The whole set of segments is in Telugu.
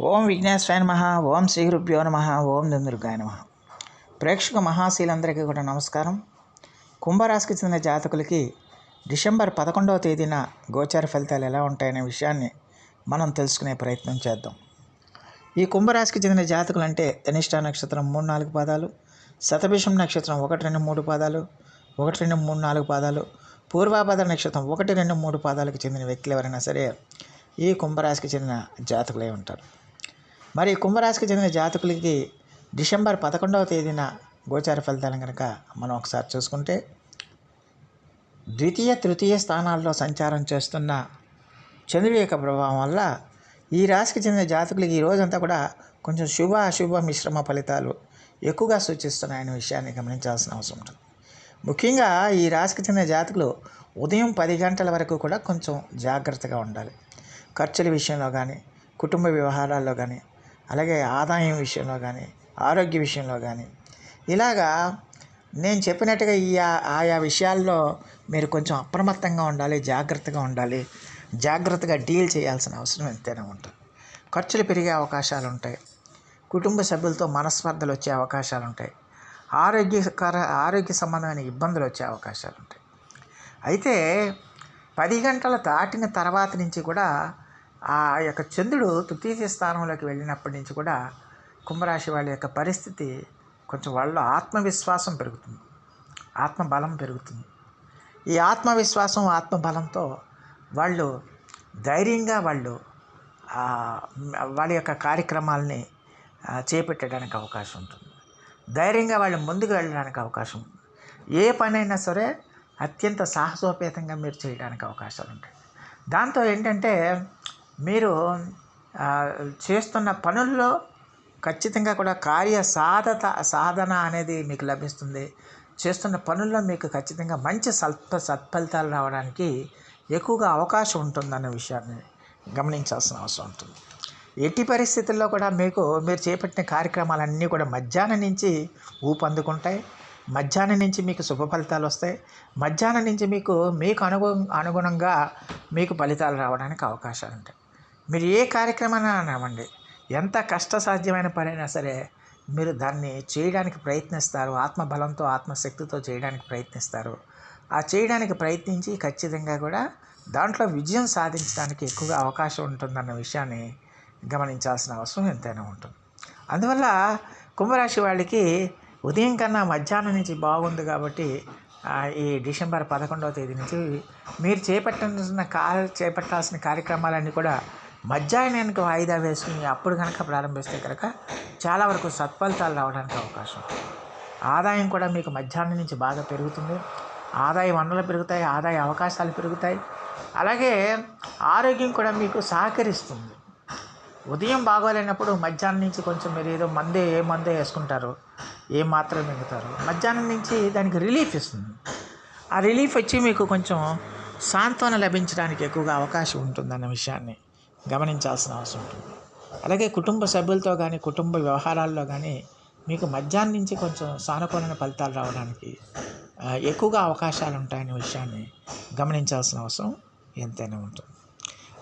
ఓం విఘ్నేశ్వరాయ నమ ఓం శ్రీ గురుభ్యో నమ ఓం దుందుర్గాయ నమ. ప్రేక్షక మహాశీలందరికీ కూడా నమస్కారం. కుంభరాశికి చెందిన జాతకులకి డిసెంబర్ పదకొండవ తేదీన గోచార ఫలితాలు ఎలా ఉంటాయనే విషయాన్ని మనం తెలుసుకునే ప్రయత్నం చేద్దాం. ఈ కుంభరాశికి చెందిన జాతకులు అంటే ధనిష్ట నక్షత్రం మూడు నాలుగు పాదాలు శతభిషం నక్షత్రం ఒకటి రెండు మూడు పాదాలు ఒకటి రెండు మూడు నాలుగు పాదాలు పూర్వాపద నక్షత్రం ఒకటి రెండు మూడు పాదాలకు చెందిన వ్యక్తులు ఎవరైనా సరే ఈ కుంభరాశికి చెందిన జాతకులే ఉంటారు. మరి కుంభరాశికి చెందిన జాతకులకి డిసెంబర్ పదకొండవ తేదీన గోచార ఫలితాలను కనుక మనం ఒకసారి చూసుకుంటే ద్వితీయ తృతీయ స్థానాల్లో సంచారం చేస్తున్న చంద్రుడి యొక్క ప్రభావం వల్ల ఈ రాశికి చెందిన జాతకులకి ఈ రోజంతా కూడా కొంచెం శుభ అశుభ మిశ్రమ ఫలితాలు ఎక్కువగా సూచిస్తున్నాయనే విషయాన్ని గమనించాల్సిన అవసరం ఉంటుంది. ముఖ్యంగా ఈ రాశికి చెందిన జాతకులు ఉదయం పది గంటల వరకు కూడా కొంచెం జాగ్రత్తగా ఉండాలి. ఖర్చుల విషయంలో కానీ కుటుంబ వ్యవహారాల్లో కానీ అలాగే ఆదాయం విషయంలో కానీ ఆరోగ్య విషయంలో కానీ. ఇలాగా నేను చెప్పినట్టుగా ఈ ఆయా విషయాల్లో మీరు కొంచెం అప్రమత్తంగా ఉండాలి జాగ్రత్తగా ఉండాలి. జాగ్రత్తగా డీల్ చేయాల్సిన అవసరం ఎంతైనా ఉంటుంది. ఖర్చులు పెరిగే అవకాశాలు ఉంటాయి. కుటుంబ సభ్యులతో మనస్పర్ధలు వచ్చే అవకాశాలు ఉంటాయి. ఆరోగ్యకర ఆరోగ్య సంబంధమైన ఇబ్బందులు వచ్చే అవకాశాలు ఉంటాయి. అయితే పది గంటల దాటిన తర్వాత నుంచి కూడా ఆ యొక్క చంద్రుడు తృతీయ స్థానంలోకి వెళ్ళినప్పటి నుంచి కూడా కుంభరాశి వాళ్ళ యొక్క పరిస్థితి కొంచెం వాళ్ళలో ఆత్మవిశ్వాసం పెరుగుతుంది. ఆత్మబలం పెరుగుతుంది. ఈ ఆత్మవిశ్వాసం ఆత్మబలంతో వాళ్ళు ధైర్యంగా వాళ్ళు వాళ్ళ యొక్క కార్యక్రమాలని చేపట్టడానికి అవకాశం ఉంటుంది. ధైర్యంగా వాళ్ళు ముందుకు వెళ్ళడానికి అవకాశం ఉంటుంది. ఏ పనైనా సరే అత్యంత సాహసోపేతంగా మీరు చేయడానికి అవకాశాలు ఉంటాయి. దాంతో ఏంటంటే మీరు చేస్తున్న పనుల్లో ఖచ్చితంగా కూడా కార్య సాధత సాధన అనేది మీకు లభిస్తుంది. చేస్తున్న పనుల్లో మీకు ఖచ్చితంగా మంచి సల్ప సత్ఫలితాలు రావడానికి ఎక్కువగా అవకాశం ఉంటుందన్న విషయాన్ని గమనించాల్సిన అవసరం ఉంటుంది. ఎట్టి పరిస్థితుల్లో కూడా మీకు మీరు చేపట్టిన కార్యక్రమాలన్నీ కూడా మధ్యాహ్నం నుంచి ఊపందుకుంటాయి మధ్యాహ్నం నుంచి మీకు శుభ ఫలితాలు వస్తాయి. మధ్యాహ్నం నుంచి మీకు మీకు అనుగు అనుగుణంగా మీకు ఫలితాలు రావడానికి అవకాశాలు ఉంటాయి మీరు ఏ కార్యక్రమాన్ని అనవండి ఎంత కష్టసాధ్యమైన పనైనా సరే మీరు దాన్ని చేయడానికి ప్రయత్నిస్తారు. ఆత్మబలంతో ఆత్మశక్తితో చేయడానికి ప్రయత్నిస్తారు. ఆ చేయడానికి ప్రయత్నించి ఖచ్చితంగా కూడా దాంట్లో విజయం సాధించడానికి ఎక్కువగా అవకాశం ఉంటుందన్న విషయాన్ని గమనించాల్సిన అవసరం ఎంతైనా ఉంటుంది. అందువల్ల కుంభరాశి వాళ్ళకి ఉదయం కన్నా మధ్యాహ్నం నుంచి బాగుంది కాబట్టి ఈ డిసెంబర్ పదకొండవ తేదీ నుంచి మీరు చేపట్టాల్సిన కా చేపట్టాల్సిన కార్యక్రమాలన్నీ కూడా మధ్యాహ్నానికి వాయిదా వేసుకుని అప్పుడు కనుక ప్రారంభిస్తే కనుక చాలా వరకు సత్ఫలితాలు రావడానికి అవకాశం ఆదాయం కూడా మీకు మధ్యాహ్నం నుంచి బాగా పెరుగుతుంది. ఆదాయ వనరులు పెరుగుతాయి ఆదాయ అవకాశాలు పెరుగుతాయి. అలాగే ఆరోగ్యం కూడా మీకు సహకరిస్తుంది. ఉదయం బాగోలేనప్పుడు మధ్యాహ్నం నుంచి కొంచెం మీరు ఏదో మందే ఏ మందే వేసుకుంటారు ఏ మాత్రం మింగుతారు మధ్యాహ్నం నుంచి దానికి రిలీఫ్ ఇస్తుంది. ఆ రిలీఫ్ వచ్చి మీకు కొంచెం సాంత్వన లభించడానికి ఎక్కువగా అవకాశం ఉంటుందన్న విషయాన్ని గమనించాల్సిన అవసరం. ఉంటుంది అలాగే కుటుంబ సభ్యులతో కానీ కుటుంబ వ్యవహారాల్లో కానీ మీకు మధ్యాహ్నం నుంచి కొంచెం సానుకూలమైన ఫలితాలు రావడానికి ఎక్కువగా అవకాశాలు ఉంటాయనే విషయాన్ని గమనించాల్సిన అవసరం ఎంతైనా ఉంటుంది.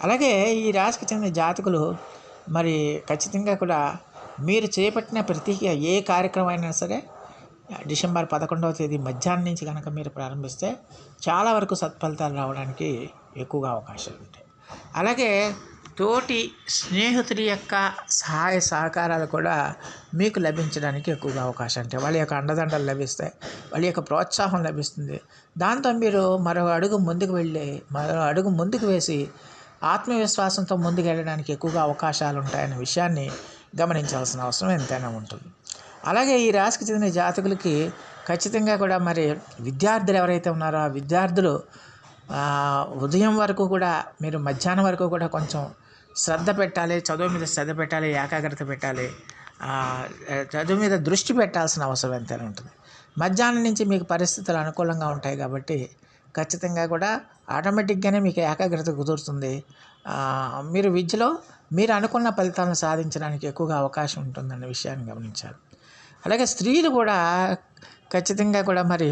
అలాగే ఈ రాశికి చెందిన జాతకులు మరి ఖచ్చితంగా కూడా మీరు చేపట్టిన ప్రతి ఏ కార్యక్రమం అయినా సరే డిసెంబర్ పదకొండవ తేదీ మధ్యాహ్నం నుంచి కనుక మీరు ప్రారంభిస్తే చాలా వరకు సత్ఫలితాలు రావడానికి ఎక్కువగా అవకాశాలు ఉంటాయి. అలాగే తోటి స్నేహితుడి యొక్క సహాయ సహకారాలు కూడా మీకు లభించడానికి ఎక్కువగా అవకాశం ఉంటాయి వాళ్ళ యొక్క అండదండలు లభిస్తాయి వాళ్ళ యొక్క ప్రోత్సాహం లభిస్తుంది. దాంతో మీరు మరో అడుగు ముందుకు వెళ్ళి మరో అడుగు ముందుకు వేసి ఆత్మవిశ్వాసంతో ముందుకు వెళ్ళడానికి ఎక్కువగా అవకాశాలు ఉంటాయనే విషయాన్ని గమనించాల్సిన అవసరం ఎంతైనా ఉంటుంది. అలాగే ఈ రాశికి చెందిన జాతకులకి ఖచ్చితంగా కూడా మరి విద్యార్థులు ఎవరైతే ఉన్నారో ఆ విద్యార్థులు ఉదయం వరకు కూడా మీరు మధ్యాహ్నం వరకు కూడా కొంచెం శ్రద్ధ పెట్టాలి చదువు మీద శ్రద్ధ పెట్టాలి ఏకాగ్రత పెట్టాలి. చదువు మీద దృష్టి పెట్టాల్సిన అవసరం ఎంతైనా ఉంటుంది. మధ్యాహ్నం నుంచి మీకు పరిస్థితులు అనుకూలంగా ఉంటాయి కాబట్టి ఖచ్చితంగా కూడా ఆటోమేటిక్గానే మీకు ఏకాగ్రత కుదురుతుంది. మీరు విద్యలో మీరు అనుకున్న ఫలితాలను సాధించడానికి ఎక్కువగా అవకాశం ఉంటుందన్న విషయాన్ని గమనించాలి. అలాగే స్త్రీలు కూడా ఖచ్చితంగా కూడా మరి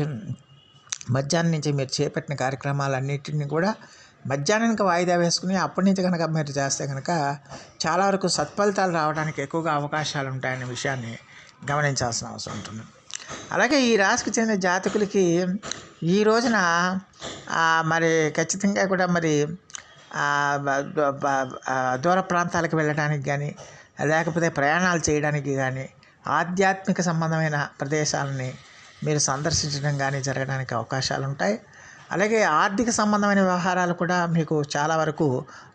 మధ్యాహ్నం నుంచి మీరు చేపట్టిన కార్యక్రమాలన్నింటినీ కూడా మధ్యాహ్నానికి వాయిదా వేసుకుని అప్పటి నుంచి కనుక మీరు చేస్తే కనుక చాలా వరకు సత్ఫలితాలు రావడానికి ఎక్కువగా అవకాశాలు ఉంటాయనే విషయాన్ని గమనించాల్సిన అవసరం ఉంటుంది. అలాగే ఈ రాశికి చెందిన జాతకులకి ఈ రోజున మరి ఖచ్చితంగా కూడా మరి దూర ప్రాంతాలకు వెళ్ళడానికి కానీ లేకపోతే ప్రయాణాలు చేయడానికి కానీ ఆధ్యాత్మిక సంబంధమైన ప్రదేశాలని మీరు సందర్శించడం కానీ జరగడానికి అవకాశాలు ఉంటాయి. అలాగే ఆర్థిక సంబంధమైన వ్యవహారాలు కూడా మీకు చాలా వరకు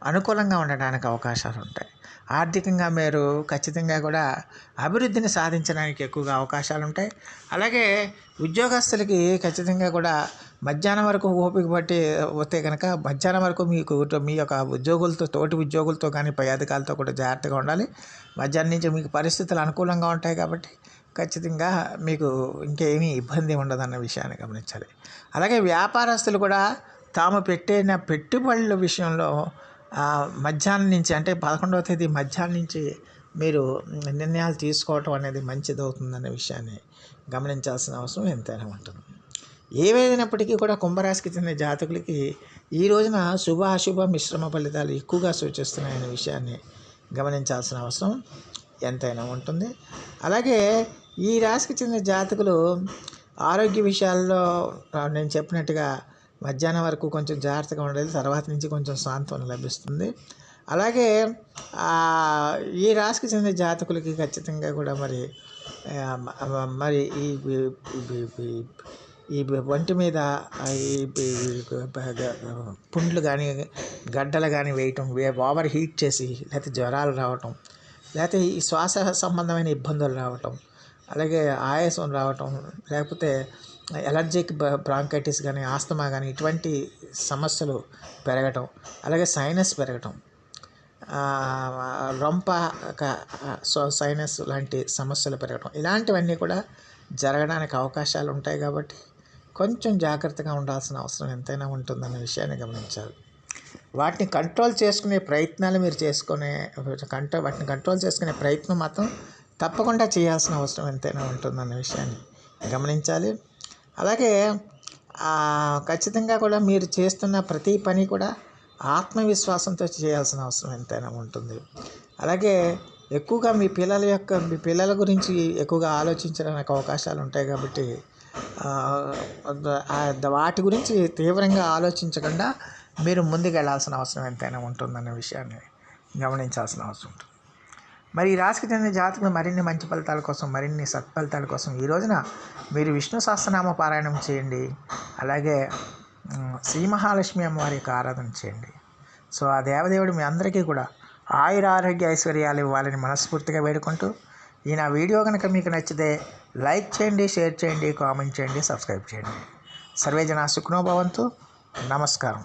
అనుకూలంగా ఉండడానికి అవకాశాలు ఉంటాయి. ఆర్థికంగా మీరు ఖచ్చితంగా కూడా అభివృద్ధిని సాధించడానికి ఎక్కువగా అవకాశాలు ఉంటాయి. అలాగే ఉద్యోగస్తులకి ఖచ్చితంగా కూడా మధ్యాహ్నం వరకు ఓపిక పట్టి వస్తే కనుక మధ్యాహ్నం వరకు మీకు మీ యొక్క ఉద్యోగులతో తోటి ఉద్యోగులతో కానీ పై అధికారులతో కూడా జాగ్రత్తగా ఉండాలి. మధ్యాహ్నం నుంచి మీకు పరిస్థితులు అనుకూలంగా ఉంటాయి కాబట్టి ఖచ్చితంగా మీకు ఇంకేమీ ఇబ్బంది ఉండదన్న విషయాన్ని గమనించాలి. అలాగే వ్యాపారస్తులు కూడా తాము పెట్టిన పెట్టుబడుల విషయంలో మధ్యాహ్నం నుంచి అంటే పదకొండవ తేదీ మధ్యాహ్నం నుంచి మీరు నిర్ణయాలు తీసుకోవటం అనేది మంచిది అవుతుందనే విషయాన్ని గమనించాల్సిన అవసరం ఎంతైనా ఉంటుంది. ఏవేదైనప్పటికీ కూడా కుంభరాశికి చెందిన జాతకులకి ఈ రోజున శుభ అశుభ మిశ్రమ ఫలితాలు ఎక్కువగా సూచిస్తున్నాయనే విషయాన్ని గమనించాల్సిన అవసరం ఎంతైనా ఉంటుంది. అలాగే ఈ రాశికి చెందిన జాతకులు ఆరోగ్య విషయాల్లో నేను చెప్పినట్టుగా మధ్యాహ్నం వరకు కొంచెం జాగ్రత్తగా ఉండాలి తర్వాత నుంచి కొంచెం సాంత్వన లభిస్తుంది. అలాగే ఈ రాశికి చెందిన జాతకులకి ఖచ్చితంగా కూడా మరి మరి ఈ ఈ- ఒంటి వంటి మీద ఈ ఈ- పుండ్లు కానీ గడ్డలు కానీ వేయటం వే- ఓవర్ హీట్ చేసి లేకపోతే జ్వరాలు రావటం లేకపోతే ఈ శ్వాస సంబంధమైన ఇబ్బందులు రావటం అలాగే ఆయాసం రావటం లేకపోతే ఎలర్జిక్ బ్రాంకైటిస్ కానీ ఆస్తమా కానీ ఇటువంటి సమస్యలు పెరగటం అలాగే సైనస్ పెరగటం. రొంప సో- సైనస్ లాంటి సమస్యలు పెరగటం. ఇలాంటివన్నీ కూడా జరగడానికి అవకాశాలు ఉంటాయి కాబట్టి కొంచెం జాగ్రత్తగా ఉండాల్సిన అవసరం ఎంతైనా ఉంటుందన్న విషయాన్ని గమనించాలి. వాటిని కంట్రోల్ చేసుకునే ప్రయత్నాలు మీరు చేసుకునే కంట్రో వాటిని కంట్రోల్ చేసుకునే ప్రయత్నం మాత్రం తప్పకుండా చేయాల్సిన అవసరం ఎంతైనా ఉంటుందన్న విషయాన్ని గమనించాలి. అలాగే ఖచ్చితంగా కూడా మీరు చేస్తున్న ప్రతి పని కూడా ఆత్మవిశ్వాసంతో చేయాల్సిన అవసరం ఎంతైనా ఉంటుంది. అలాగే ఎక్కువగా మీ పిల్లల యొక్క మీ పిల్లల గురించి ఎక్కువగా ఆలోచించడానికి అవకాశాలు ఉంటాయి కాబట్టి వాటి గురించి తీవ్రంగా ఆలోచించకుండా మీరు ముందుకు వెళ్ళాల్సిన అవసరం ఎంతైనా ఉంటుందన్న విషయాన్ని గమనించాల్సిన అవసరం ఉంటుంది. మరి ఈ రాశికి చెందిన జాతకులు మరిన్ని మంచి ఫలితాల కోసం మరిన్ని సత్ఫలితాల కోసం ఈ రోజున మీరు విష్ణు సహస్రనామ పారాయణం చేయండి. అలాగే శ్రీ మహాలక్ష్మి అమ్మవారి యొక్క ఆరాధన చేయండి. సో ఆ దేవదేవుడు మీ అందరికీ కూడా ఆయుర ఆరోగ్య ఐశ్వర్యాలు ఇవ్వాలని మనస్ఫూర్తిగా వేడుకుంటూ ఈ నా వీడియో కనుక మీకు నచ్చితే లైక్ చేయండి షేర్ చేయండి కామెంట్ చేయండి సబ్స్క్రైబ్ చేయండి. సర్వే జన సుఖనోభవంతు నమస్కారం.